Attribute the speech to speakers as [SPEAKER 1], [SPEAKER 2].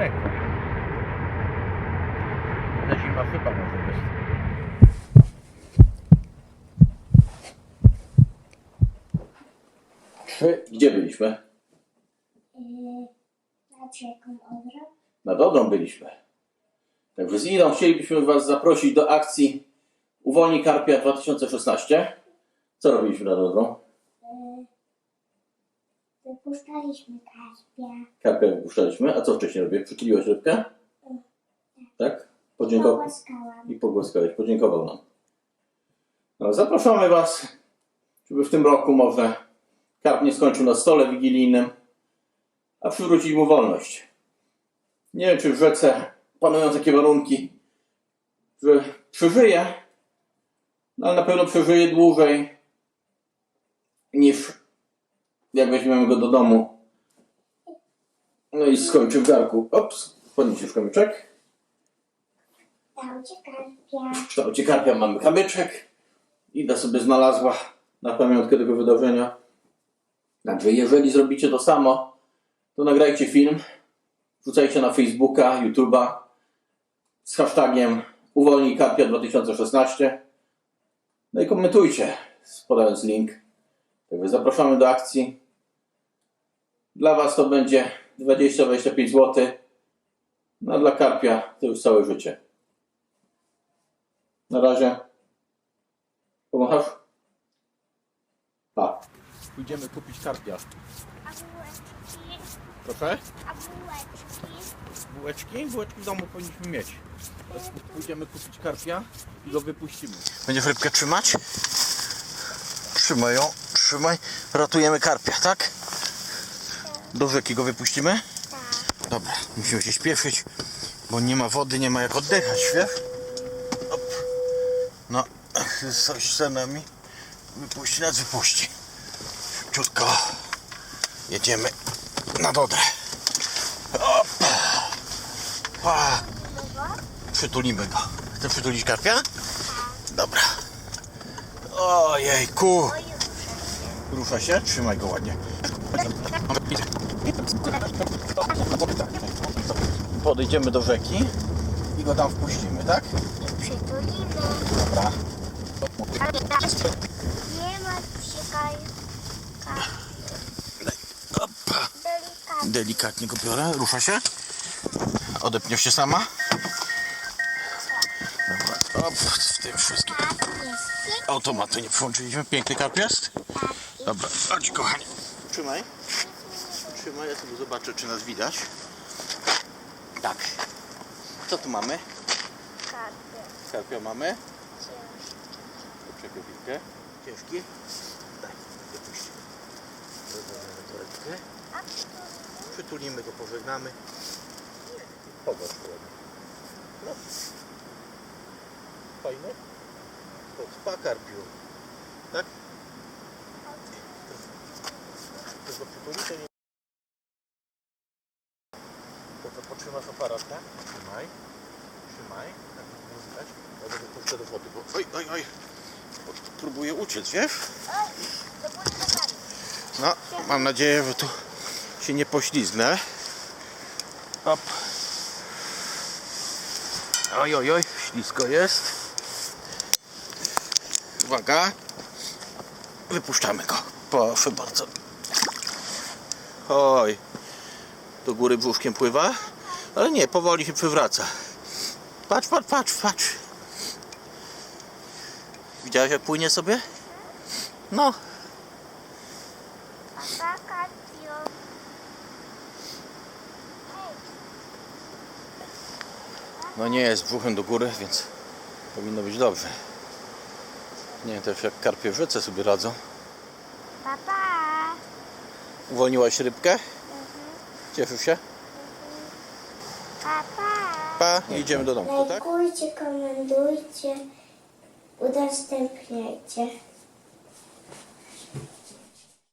[SPEAKER 1] lekko. Ta zima chyba może być. Gdzie byliśmy?
[SPEAKER 2] Na rzeką Odrę.
[SPEAKER 1] Nad Odrą byliśmy. Także z Idą chcielibyśmy Was zaprosić do akcji Uwolnij Karpia 2016. Co robiliśmy nad Odrą?
[SPEAKER 2] Wypuszczaliśmy karpia.
[SPEAKER 1] Karpia wypuszczaliśmy. A co wcześniej robię? Przytuliłeś rybkę? Tak? Podziękował.
[SPEAKER 2] Pogłaskałam.
[SPEAKER 1] I pogłaskałeś. Podziękował nam. No, zapraszamy Was, żeby w tym roku może karp nie skończył na stole wigilijnym, a przywrócić mu wolność. Nie wiem, czy w rzece panują takie warunki, że przeżyje, no ale na pewno przeżyje dłużej niż jak weźmiemy go do domu. No i skończy w garku. Ops, podnieś kamyczek.
[SPEAKER 2] Dał ci karpia.
[SPEAKER 1] W kształcie karpia mamy kamyczek. Ida sobie znalazła na pamiątkę tego wydarzenia. Także jeżeli zrobicie to samo, to nagrajcie film, wrzucajcie na Facebooka, YouTube'a z hashtagiem Uwolnij Karpia 2016. No i komentujcie, podając link. Także zapraszamy do akcji. Dla Was to będzie 20-25 zł. No a dla Karpia to już całe życie. Na razie. Pomochasz? Pa. Pójdziemy kupić karpia.
[SPEAKER 2] A bułeczki?
[SPEAKER 1] Proszę?
[SPEAKER 2] A bułeczki?
[SPEAKER 1] Bułeczki? Bułeczki w domu powinniśmy mieć. Teraz pójdziemy kupić karpia i go wypuścimy. Będziesz rybkę trzymać? Trzymaj ją, trzymaj. Ratujemy karpia, tak? Do rzeki go wypuścimy? Dobra, musimy się śpieszyć, bo nie ma wody, nie ma jak oddychać, wiesz? Op. No, coś za nami. Wypuści nas, wypuści. Szybciutko. Jedziemy na Dodrę. Op. Przytulimy go. Chcesz przytulić karpia? Dobra. Ojejku. Rusza się? Trzymaj go ładnie. Podejdziemy do rzeki i go tam wpuścimy, tak?
[SPEAKER 2] Przytulimy.
[SPEAKER 1] Dobra.
[SPEAKER 2] Nie ma. Delikatnie.
[SPEAKER 1] Go biorę. Rusza się. Odepniesz się sama. Dobra. Op, w tym wszystkim
[SPEAKER 2] Tak
[SPEAKER 1] automatu nie przyłączyliśmy. Piękny karp jest. Dobra, chodź kochanie. Trzymaj. Trzymaj, ja sobie zobaczę, czy nas widać. Tak. Co tu mamy?
[SPEAKER 2] Karpia.
[SPEAKER 1] Karpia mamy. Poczekaj chwilkę. Ciężki. Daj, wypuść.
[SPEAKER 2] A przytulimy.
[SPEAKER 1] Go, pożegnamy. Popatrz ładnie. No. Fajne? To spa karpiu. Tak? Tylko przytuli to co, potrzymasz aparat, tak? Trzymaj. Trzymaj. Tak nie widać. Ja go wypuszczę do wody, bo... Oj, oj, oj. Próbuję uciec, wiesz? No, mam nadzieję, że tu się nie pośliznę. Op. Oj, oj, oj, ślisko jest. Uwaga. Wypuszczamy go. Proszę bardzo. Oj. Do góry brzuszkiem pływa. Ale nie, powoli się przywraca. Patrz, patrz, patrz, patrz. Widziałeś jak płynie sobie? No, No nie jest brzuchem do góry, więc powinno być dobrze. Nie wiem też jak karpie w rzece sobie radzą.
[SPEAKER 2] papa.
[SPEAKER 1] Uwolniłaś rybkę? Cieszysz się?
[SPEAKER 2] Papa.
[SPEAKER 1] Pa, i idziemy do domku, tak?
[SPEAKER 2] Lajkujcie, komentujcie, udostępniajcie.